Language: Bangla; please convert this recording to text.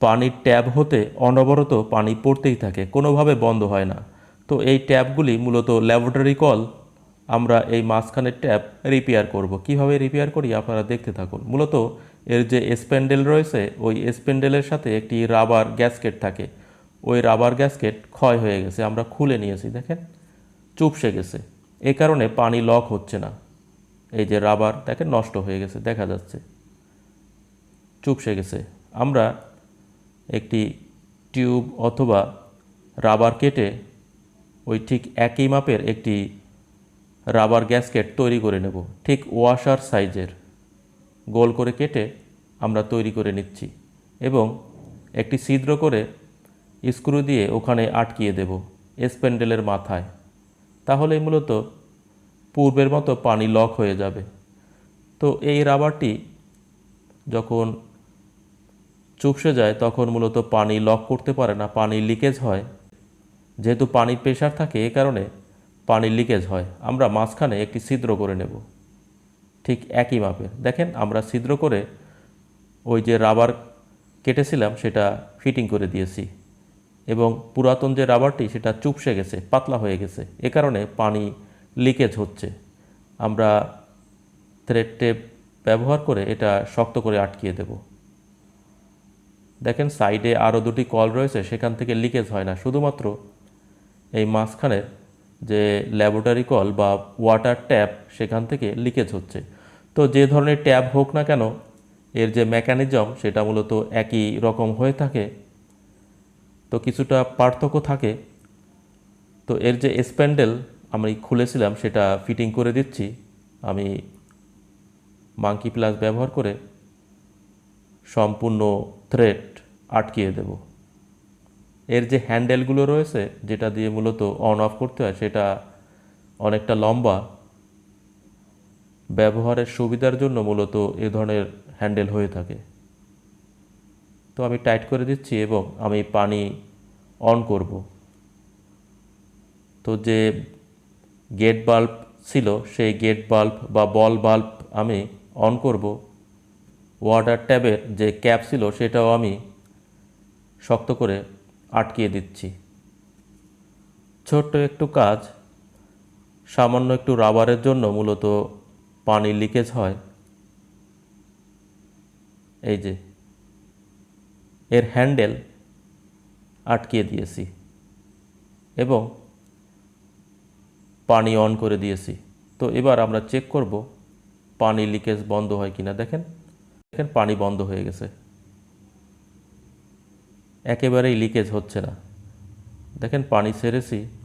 পানির ট্যাব হতে অনবরত পানি পড়তেই থাকে, কোনোভাবে বন্ধ হয় না। তো এই ট্যাবগুলি মূলত ল্যাবরেটরি কল। আমরা এই মাঝখানের ট্যাব রিপেয়ার করব। কীভাবে রিপেয়ার করি আপনারা দেখতে থাকুন। মূলত এর যে স্প্যান্ডেল রয়েছে, ওই স্প্যান্ডেলের সাথে একটি রাবার গ্যাসকেট থাকে। ওই রাবার গ্যাসকেট ক্ষয় হয়ে গেছে, আমরা খুলে নিয়েছি, দেখেন, চুপসে গেছে। এই কারণে পানি লক হচ্ছে না। এই যে রাবার, দেখেন, নষ্ট হয়ে গেছে, দেখা যাচ্ছে। চুপসে গেছে। আমরা একটি টিউব অথবা রাবার কেটে ওই ঠিক একই মাপের একটি রাবার গ্যাসকেট তৈরি করে নেব। ঠিক ওয়াশার সাইজের। গোল করে কেটে আমরা তৈরি করে নিচ্ছি এবং একটি ছিদ্র করে স্ক্রু দিয়ে ওখানে আটকিয়ে দেব স্প্যান্ডেলের মাথায়। তাহলে মূলত পূর্বের মতো পানি লক হয়ে যাবে। তো এই রাবারটি যখন চুপসে যায়, তখন মূলত পানি লক করতে পারে না, পানি লিকেজ হয়। যেহেতু পানির প্রেশার থাকে, এ কারণে পানি লিকেজ হয়। আমরা মাঝখানে একটি ছিদ্র করে নেব। ঠিক একই মাপের। দেখেন, আমরা ছিদ্র করে ওই যে রাবার কেটেছিলাম, সেটা ফিটিং করে দিয়েছি। এবং পুরাতন যে রাবারটি, সেটা চুপসে গেছে, পাতলা হয়ে গেছে। এ কারণে পানি লিকেজ হচ্ছে। আমরা থ্রেড টেপ ব্যবহার করে এটা শক্ত করে আটকিয়ে দেব। দেখেন সাইডে আরও দুটি কল রয়েছে, সেখান থেকে লিকেজ হয় না। শুধুমাত্র এই মাঝখানের যে ল্যাবরেটরি কল বা ওয়াটার ট্যাপ, সেখান থেকে লিকেজ হচ্ছে। তো যে ধরনের ট্যাপ হোক না কেন, এর যে মেকানিজম, সেটা মূলত একই রকম হয়ে থাকে। তো কিছুটা পার্থক্য থাকে। তো এর যে স্প্যান্ডেল আমি খুলেছিলাম, সেটা ফিটিং করে দিচ্ছি। আমি মাঙ্কি প্লাস ব্যবহার করে সম্পূর্ণ থ্রেড আটকিয়ে দেব। এর যে হ্যান্ডেলগুলো রয়েছে, যেটা দিয়ে মূলত অন অফ করতে হয়, সেটা অনেকটা লম্বা। ব্যবহারের সুবিধার জন্য মূলত এ ধরনের হ্যান্ডেল হয়ে থাকে। তো আমি টাইট করে দিচ্ছি এবং আমি পানি অন করব। তো যে গেট বাল্ব ছিল, সেই গেট বাল্ব বা বল বাল্ব আমি অন করব। ওয়াটার ট্যাবের যে ক্যাপ ছিল সেটাও আমি শক্ত করে আটকিয়ে দিচ্ছি। ছোট্ট একটু কাজ, সামান্য একটু রাবারের জন্য মূলত পানি লিকেজ হয়। এই যে, এর হ্যান্ডেল আটকিয়ে দিয়েছি এবং পানি অন করে দিয়েছি। তো এবার আমরা চেক করব পানি লিকেজ বন্ধ হয় কিনা। দেখেন দেখেন পানি বন্ধ হয়ে গেছে। একেবারেই লিকেজ হচ্ছে না। দেখেন পানি ছেড়েছি।